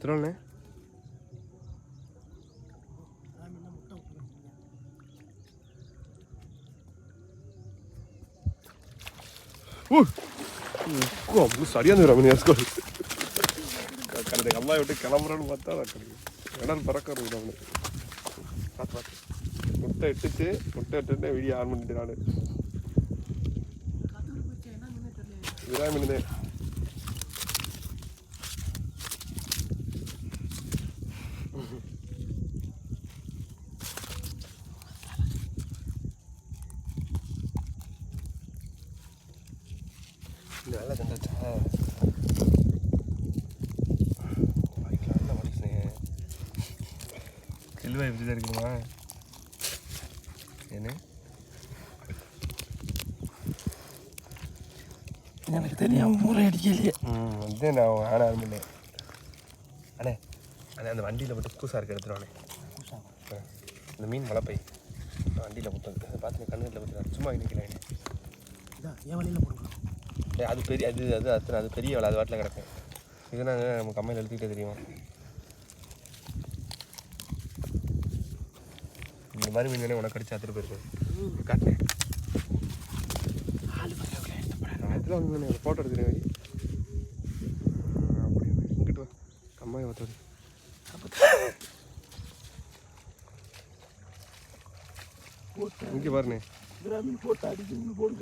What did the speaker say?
திருவண்ணே சரியான ஒரு மீன் எஸ்கோ கண்ணு அம்மா விட்டு கிளம்புறேன்னு பார்த்தா நான் கிடைக்கும் இடம் பறக்க இருக்குது அவனுக்கு பார்த்து பார்த்து முட்டை இட்டுச்சு முட்டை இட்டுட்டு வீடியோ ஆன் பண்ணிட்டு நான் விரா தந்தாச்சா நல்ல மனுஷனே செல்வா எப்படி தான் இருக்குமா? என்ன? எனக்கு தெரியாம மூளை அடிக்கலையே. ம் வந்து நான் ஆட ஆரம்பினேன் அண்ணே அண்ணே அந்த வண்டியில் மட்டும் கூசா இருக்க எடுத்துருவானே இந்த மீன் வளப்பை வண்டியில் அதை பார்த்து கண்ணில் பற்றி சும்மா நிற்கிறேன் இதான் என் வழியில் ஏய், அது பெரிய அது அது அது அது பெரிய வேலை அது வாட்டில் கிடக்கும். இது நாங்கள் நம்ம கம்மையில் எழுத்துக்கிட்டே தெரியும்? இந்த மாதிரி மீன் உனக்கு அடிச்சு அத்துட்டு அதில் வந்து ஃபோட்டோ எடுத்துருவேன் அப்படி இங்கிட்டு கம்மாய் பார்த்து இங்கே பாருண்ணே. போட்டு அடிக்கணும்னு போடு.